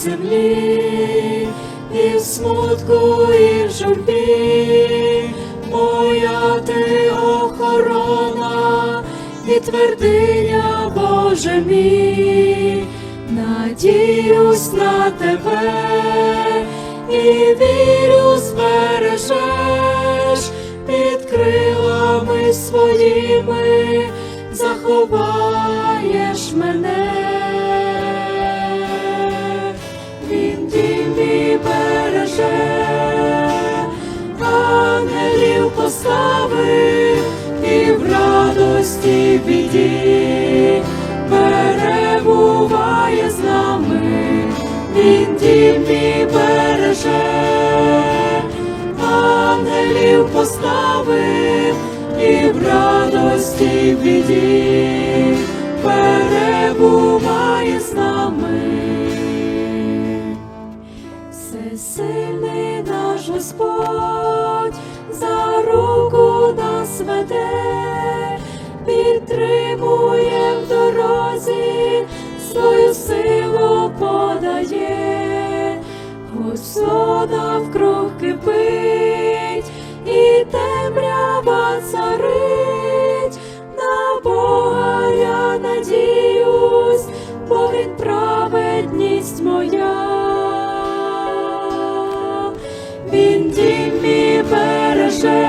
землі, і в смутку, і в журбі, моя ти охорона, і твердиня Боже мій, надіюсь на тебе, і вірю, збережеш. Під крилами своїми, заховаєш мене. Радості перебуває з нами. Всесильний наш Господь за руку нас веде, підтримує в дорозі, свою силу подає, все навкруг праведність моя. Він дім береже,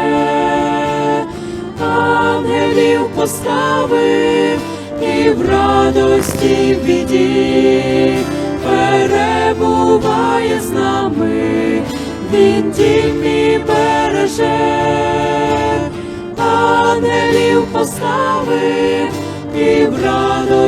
ангелів поставив і в радості в біді перебуває з нами, він дім береже, ангелів поставив і в радості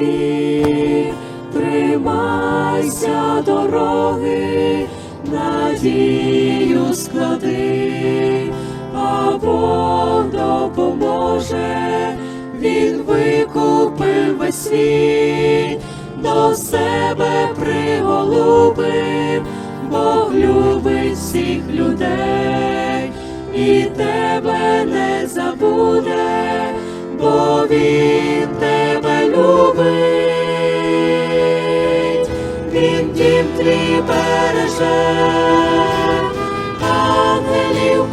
Богу тримайся дороги, надію склади, а Бог допоможе, Він викупив весь світ, до себе приголубив, Бог любить всіх людей і тебе не забуде бо він береже, ангелів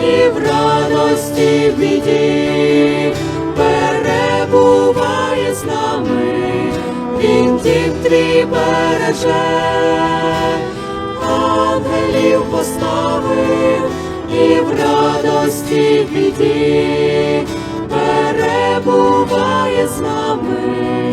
і в радості біді перебуває з нами, він дім береже, ангелів поставив і в радості біді перебуває з нами.